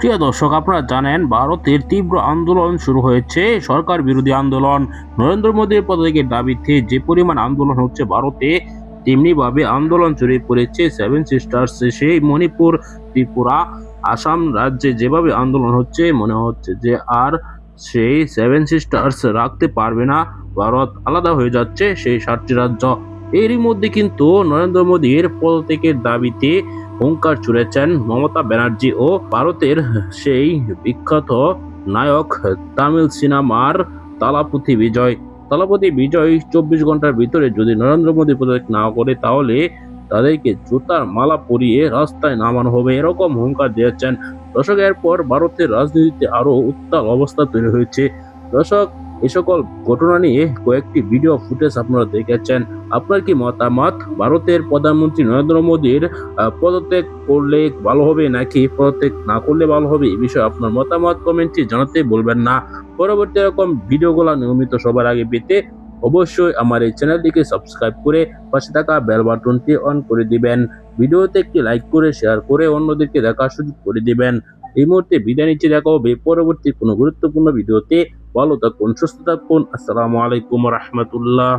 প্রিয় দর্শক, আপনারা জানেন ভারতের তীব্র আন্দোলন শুরু হয়েছে, সরকার বিরোধী আন্দোলন। নরেন্দ্র মোদীর পদত্যাগের দাবিতে যে পরিমাণ আন্দোলন হচ্ছে ভারতে তেমনি ভাবে আন্দোলন ছড়িয়ে পড়েছে সেভেন সিস্টার্স সেই মণিপুর, ত্রিপুরা, আসাম রাজ্যে যেভাবে আন্দোলন হচ্ছে, মনে হচ্ছে যে আর সেই সেভেন সিস্টার্স রাখতে পারবে না, ভারত আলাদা হয়ে যাচ্ছে সেই সাতটি রাজ্য। এরই মধ্যে কিন্তু নরেন্দ্র মোদীর পদত্যাগের দাবিতে হুঙ্কার ছুড়েছেন মমতা ব্যানার্জি ও ভারতের সেই বিখ্যাত নায়ক তামিল সিনেমার তালাপতি বিজয়। তালাপতি বিজয় চব্বিশ ঘণ্টার ভিতরে যদি নরেন্দ্র মোদী পদত্যাগ না করে, তাহলে তাদেরকে জুতার মালা পরিয়ে রাস্তায় নামানো হবে। এরকম হুঙ্কার দিয়েছেন। দর্শক এরপর ভারতের রাজনীতিতে আরও উত্তাল অবস্থা তৈরি হয়েছে। দর্শক এই সকল ঘটনা নিয়ে কয়েকটি ভিডিও ফুটেজ আপনারা দেখেছেন। আপনার কি মতামত? ভারতের প্রধানমন্ত্রী নরেন্দ্র মোদীর পদত্যাগ করলে ভালো হবে নাকি পদত্যাগ না করলে ভালো হবে? এই বিষয়ে আপনার মতামত কমেন্টে জানাতে বলবেন না। পরবর্তী এরকম ভিডিওগুলো নিয়মিত সবার আগে পেতে অবশ্যই আমার এই চ্যানেলটিকে সাবস্ক্রাইব করে পাশে থাকা বেল বাটনটি অন করে দিবেন। ভিডিওতে একটি লাইক করে শেয়ার করে অন্যদেরকে দেখার সুযোগ করে দিবেন। এই মুহূর্তে বিদায় নিচ্ছে। দেখা হবে পরবর্তী কোনো গুরুত্বপূর্ণ ভিডিওতে ভালো থাকুন, সুস্থ থাকুন। আসসালামু আলাইকুম রহমতুল্লাহ।